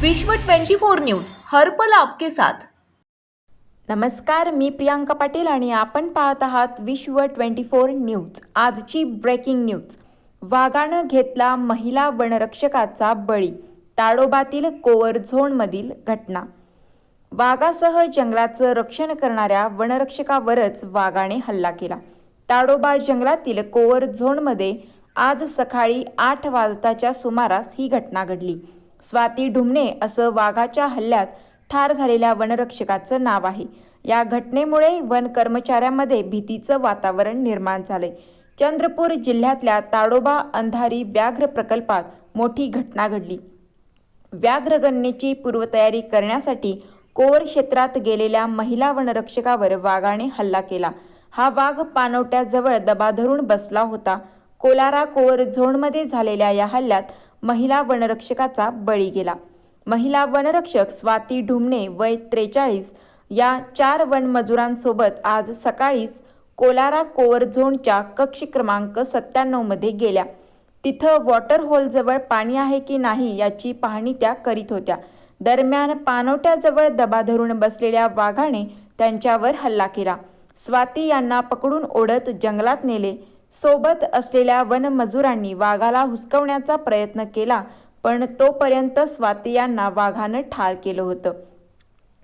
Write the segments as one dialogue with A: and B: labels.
A: विश्व 24 न्यूज हर पल आपके साथ.
B: नमस्कार मी प्रियांका पाटील आणि आपण पाहत आहात विश्व ट्वेंटी फोर न्यूज आजची ब्रेकिंग न्यूज. वाघानं घेतला महिला वनरक्षकाचा बळी ताडोबातील कोवर झोनमधील घटना. वाघासह जंगलाचं रक्षण करणाऱ्या वनरक्षकावरच वाघाने हल्ला केला. ताडोबा जंगलातील कोवर झोनमध्ये आज सकाळी आठ वाजताच्या सुमारास ही घटना घडली. स्वाती ढुमणे असं वाघाच्या हल्ल्यात ठार झालेल्या वनरक्षकाचं नाव आहे. या घटनेमुळे वन कर्मचाऱ्यांमध्ये भीतीचं वातावरण निर्माण झालंय. चंद्रपूर जिल्ह्यातल्या ताडोबा अंधारी व्याघ्र प्रकल्पात मोठी घटना घडली. व्याघ्र गणनेची पूर्वतयारी करण्यासाठी कोर क्षेत्रात गेलेल्या महिला वनरक्षकावर वाघाने हल्ला केला. हा वाघ पानवट्याजवळ दबा धरून बसला होता. कोलारा कोर झोनमध्ये झालेल्या या हल्ल्यात महिला वनरक्षकाचा बळी गेला. महिला वनरक्षक स्वाती ढुमणे वय त्रेचाळीस या चार वनमजुरांसोबत आज सकाळीच कोलारा कोवर झोनच्या कक्ष क्रमांक सत्त्याण्णवमध्ये गेल्या. तिथं वॉटर होलजवळ पाणी आहे की नाही याची पाहणी त्या करीत होत्या. दरम्यान पानवट्याजवळ दबा धरून बसलेल्या वाघाने त्यांच्यावर हल्ला केला. स्वाती यांना पकडून ओढत जंगलात नेले. सोबत असलेल्या वनमजुरांनी वाघाला हुसकवण्याचा प्रयत्न केला पण तोपर्यंत स्वाती यांना वाघानं ठार केलं होतं.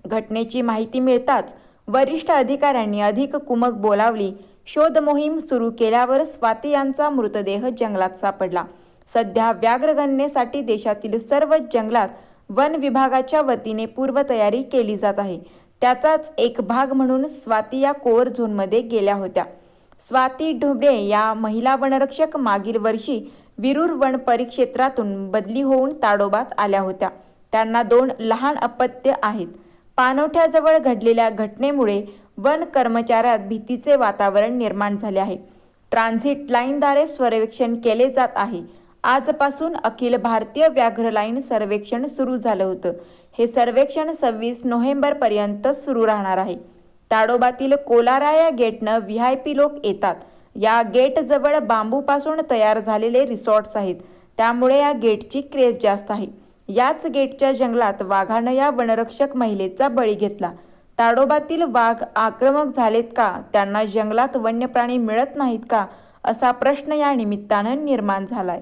B: घटनेची माहिती मिळताच वरिष्ठ अधिकाऱ्यांनी अधिक कुमक बोलावली. शोध मोहीम सुरू केल्यावर स्वाती यांचा मृतदेह जंगलात सापडला. सध्या व्याघ्रगणनेसाठी देशातील सर्व जंगलात वन विभागाच्या वतीने पूर्वतयारी केली जात आहे. त्याचाच एक भाग म्हणून स्वाती या कोअर झोनमध्ये गेल्या होत्या. स्वाती ढोबळे या महिला वनरक्षक मागील वर्षी विरूर वन परिक्षेत्रातून बदली होऊन ताडोबात आल्या होत्या. त्यांना दोन लहान अपत्य आहेत. पानवठ्याजवळ घडलेल्या घटनेमुळे वन कर्मचाऱ्यात भीतीचे वातावरण निर्माण झाले आहे. ट्रान्झिट लाईनद्वारे सर्वेक्षण केले जात आहे. आजपासून अखिल भारतीय व्याघ्र लाईन सर्वेक्षण सुरू झालं होतं. हे सर्वेक्षण सव्वीस नोव्हेंबरपर्यंत सुरू राहणार आहे. ताडोबातील कोलारा या गेटनं व्ही आय पी लोक येतात. या गेटजवळ बांबूपासून तयार झालेले रिसॉर्ट्स आहेत. त्यामुळे या गेटची क्रेज जास्त आहे. याच गेटच्या जंगलात वाघानं या वनरक्षक महिलेचा बळी घेतला. ताडोबातील वाघ आक्रमक झालेत का? त्यांना जंगलात वन्य प्राणी मिळत नाहीत का? असा प्रश्न या निमित्तानं निर्माण झालाय.